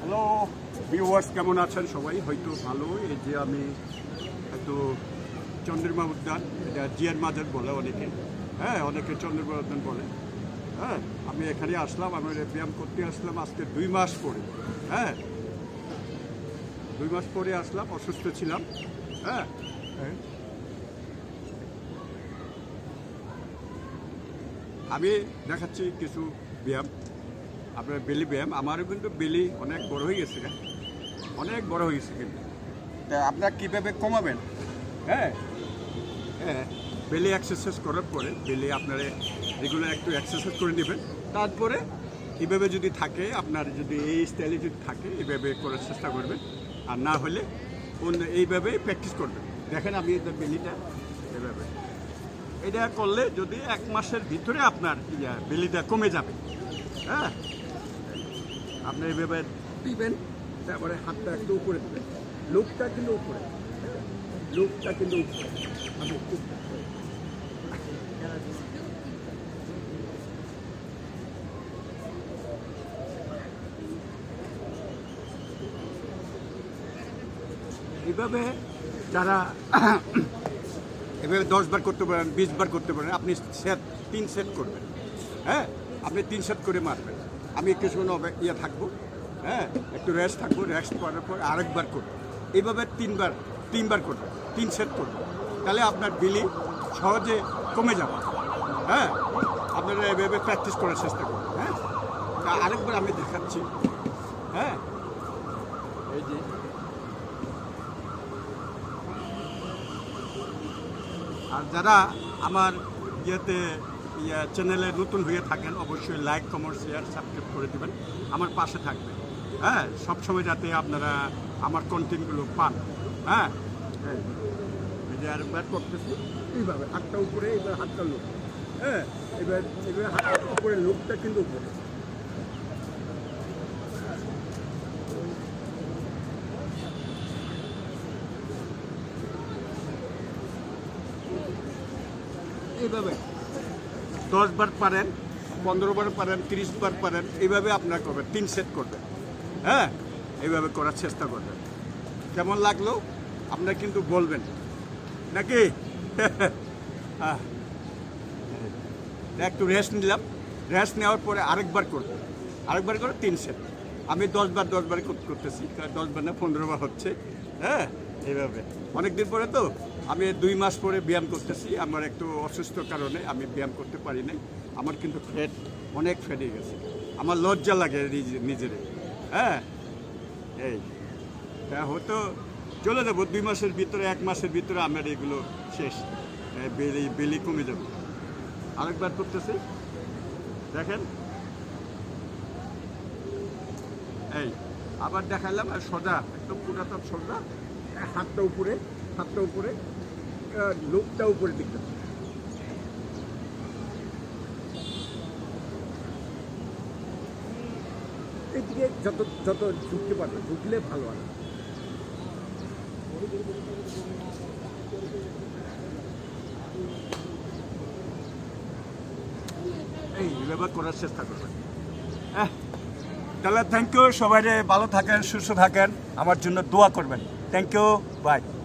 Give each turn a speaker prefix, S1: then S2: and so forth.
S1: Hello viewers কেমন আছেন? সবাই হয়তো ভালো এই যে আমি হয়তো চন্দ্রমা উদ্যান, এটা জিয়ার মাজার বলে অনেকে। হ্যাঁ অনেকে চন্দ্রমা উদ্যান বলে। হ্যাঁ আমি এখানে আসলাম, আমি ব্যায়াম করতে আসলাম আজকে দুই মাস পরে। হ্যাঁ দুই মাস পরে আসলাম, অসুস্থ ছিলাম। হ্যাঁ হ্যাঁ। আমি দেখাচ্ছি কিছু ব্যায়াম। আপনার বেলি ব্যায়াম আমারও কিন্তু বেলি অনেক বড় হয়ে গেছে? অনেক বড় হয়ে গেছে কিন্তু। তা আপনার কীভাবে কমাবেন? হ্যাঁ হ্যাঁ বেলি এক্সারসাইজ করার পরে বেলি আপনারা রেগুলার একটু এক্সারসাইজ করে নেবেন। তারপরে এইভাবে যদি থাকে আপনার যদি এই স্টাইলে যদি থাকে এইভাবে করার চেষ্টা করবেন। আর না হলে অন্য এইভাবেই প্র্যাকটিস করবেন। দেখেন আমি এটা বেলিটা এভাবে। এটা করলে যদি এক মাসের ভিতরে আপনার ইয়া বেলিটা কমে যাবে। হ্যাঁ আপনি এইভাবে দিবেন, তারপরে হাতটা একটু উপরে দেবেন। লোকটা কিন্তু উপরে? লোকটা কিন্তু উপরে। আমি এইভাবে যারা এভাবে দশ বার করতে পারেন, বিশ বার করতে পারেন, আপনি সেট তিন সেট করবেন। হ্যাঁ? আপনি তিন সেট করে মারবেন। আমি কিছুক্ষণ ইয়ে থাকব হ্যাঁ একটু রেস্ট থাকব রেস্ট করার পর আরেকবার করব। এইভাবে তিনবার তিনবার করবেন তিন সেট করবেন তাহলে আপনার বিলি সহজে কমে যাবে হ্যাঁ? আপনারা এভাবে প্র্যাকটিস করার চেষ্টা করবেন হ্যাঁ? তা আরেকবার আমি দেখাচ্ছি হ্যাঁ? এই যে। আর যারা আমার ইয়েতে ইয়ে চ্যানেলে নতুন হয়ে থাকেন অবশ্যই লাইক কমেন্ট শেয়ার সাবস্ক্রাইব করে দেবেন। আমার পাশে থাকবেন। হ্যাঁ সবসময় যাতে আপনারা আমার কন্টেন্টগুলো পান। হ্যাঁ? এই, এই যে আরেকবার করতেছি এইভাবে হাতটা উপরে এবার হাতটা লোক হ্যাঁ এবার উপরে লোকটা কিন্তু উপরে। এইভাবে। দশ বার পারেন, পনেরো বার পারেন, তিরিশ বার পারেন, এইভাবে আপনার করবেন, তিন সেট করবেন। হ্যাঁ? এইভাবে করার চেষ্টা করবেন। কেমন লাগল? আপনার কিন্তু বলবেন। নাকি। একটু রেস্ট নিলাম। রেস্ট নেওয়ার পরে আরেকবার করব। আরেকবার করে তিন সেট আমি দশ বার দশ বার করতেছি কারণ দশ বার না, পনেরো বার হচ্ছে। হ্যাঁ? এইভাবে। অনেক দিন পরে তো আমি দুই মাস পরে ব্যায়াম করতেছি। আমার একটু অসুস্থ কারণে আমি ব্যায়াম করতে পারি নাই। আমার কিন্তু ফ্যাট, অনেক ফেটে গেছে। আমার লজ্জা লাগে নিজের। হ্যাঁ? এই। তা হয়তো চলে যাব। দুই মাসের ভিতরে, এক মাসের ভিতরে আমার এগুলো শেষ। বেলি বেলি কমে যাবে। আরেকবার করতেছি। দেখেন। এই, আবার দেখালাম আর সোজা একদম পুরাতন সোজা হাতটা উপরে হাতটা উপরে লোকটা উপরে দিকটা। এদিকে যত যত ঝুঁকতে পারবে ঝুঁকলে ভালো হয়। এই করার চেষ্টা করবেন হ্যাঁ তাহলে থ্যাংক ইউ সবাই ভালো থাকেন, সুস্থ থাকেন, আমার জন্য দোয়া করবেন। Thank you by